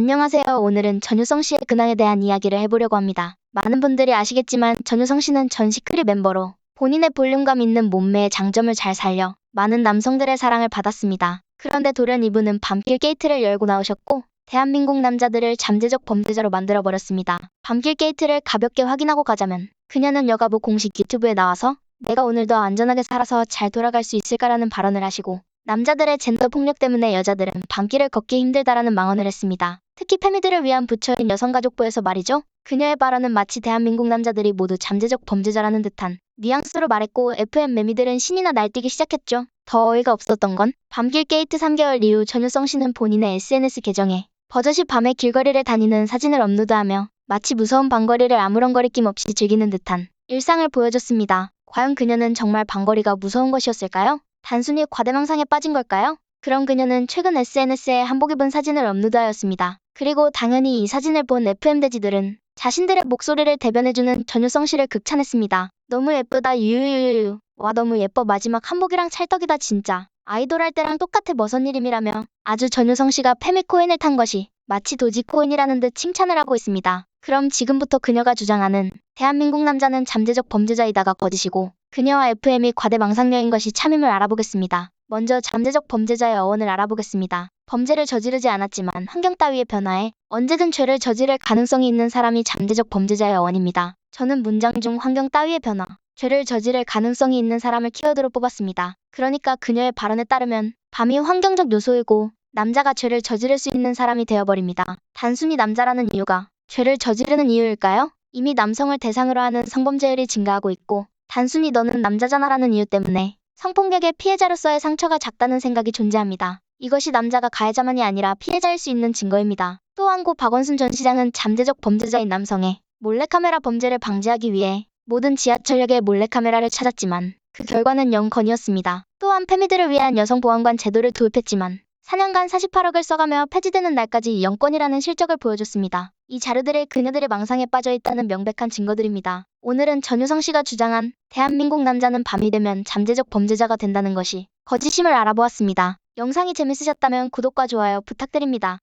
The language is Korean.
안녕하세요. 오늘은 전유성 씨의 근황에 대한 이야기를 해보려고 합니다. 많은 분들이 아시겠지만 전유성 씨는 전 시크릿 멤버로 본인의 볼륨감 있는 몸매의 장점을 잘 살려 많은 남성들의 사랑을 받았습니다. 그런데 돌연 이분은 밤길 게이트를 열고 나오셨고 대한민국 남자들을 잠재적 범죄자로 만들어버렸습니다. 밤길 게이트를 가볍게 확인하고 가자면 그녀는 여가부 공식 유튜브에 나와서 내가 오늘도 안전하게 살아서 잘 돌아갈 수 있을까라는 발언을 하시고 남자들의 젠더 폭력 때문에 여자들은 밤길을 걷기 힘들다라는 망언을 했습니다. 특히 페미들을 위한 부처인 여성가족부에서 말이죠. 그녀의 발언은 마치 대한민국 남자들이 모두 잠재적 범죄자라는 듯한 뉘앙스로 말했고 FM 매미들은 신이나 날뛰기 시작했죠. 더 어이가 없었던 건 밤길 게이트 3개월 이후 전유성 씨는 본인의 SNS 계정에 버젓이 밤에 길거리를 다니는 사진을 업로드하며 마치 무서운 방거리를 아무런 거리낌 없이 즐기는 듯한 일상을 보여줬습니다. 과연 그녀는 정말 방거리가 무서운 것이었을까요? 단순히 과대망상에 빠진 걸까요? 그럼 그녀는 최근 SNS에 한복 입은 사진을 업로드하였습니다. 그리고 당연히 이 사진을 본 FM돼지들은 자신들의 목소리를 대변해주는 전유성 씨를 극찬했습니다. 너무 예쁘다 유유유유. 와 너무 예뻐 마지막 한복이랑 찰떡이다 진짜. 아이돌 할 때랑 똑같아 머선 일임이라며 아주 전유성 씨가 페미코인을 탄 것이 마치 도지코인이라는 듯 칭찬을 하고 있습니다. 그럼 지금부터 그녀가 주장하는 대한민국 남자는 잠재적 범죄자이다가 거짓이고 그녀와 FM이 과대망상녀인 것이 참임을 알아보겠습니다. 먼저 잠재적 범죄자의 어원을 알아보겠습니다. 범죄를 저지르지 않았지만 환경 따위의 변화에 언제든 죄를 저지를 가능성이 있는 사람이 잠재적 범죄자의 어원입니다. 저는 문장 중 환경 따위의 변화, 죄를 저지를 가능성이 있는 사람을 키워드로 뽑았습니다. 그러니까 그녀의 발언에 따르면 밤이 환경적 요소이고 남자가 죄를 저지를 수 있는 사람이 되어버립니다. 단순히 남자라는 이유가 죄를 저지르는 이유일까요? 이미 남성을 대상으로 하는 성범죄율이 증가하고 있고 단순히 너는 남자잖아라는 이유 때문에 성폭력의 피해자로서의 상처가 작다는 생각이 존재합니다. 이것이 남자가 가해자만이 아니라 피해자일 수 있는 증거입니다. 또한 고 박원순 전 시장은 잠재적 범죄자인 남성의 몰래카메라 범죄를 방지하기 위해 모든 지하철역에 몰래카메라를 찾았지만 그 결과는 0건이었습니다. 또한 페미들을 위한 여성보안관 제도를 도입했지만 4년간 48억을 써가며 폐지되는 날까지 0건이라는 실적을 보여줬습니다. 이 자료들이 그녀들의 망상에 빠져 있다는 명백한 증거들입니다. 오늘은 전유성 씨가 주장한 대한민국 남자는 밤이 되면 잠재적 범죄자가 된다는 것이 거짓임을 알아보았습니다. 영상이 재밌으셨다면 구독과 좋아요 부탁드립니다.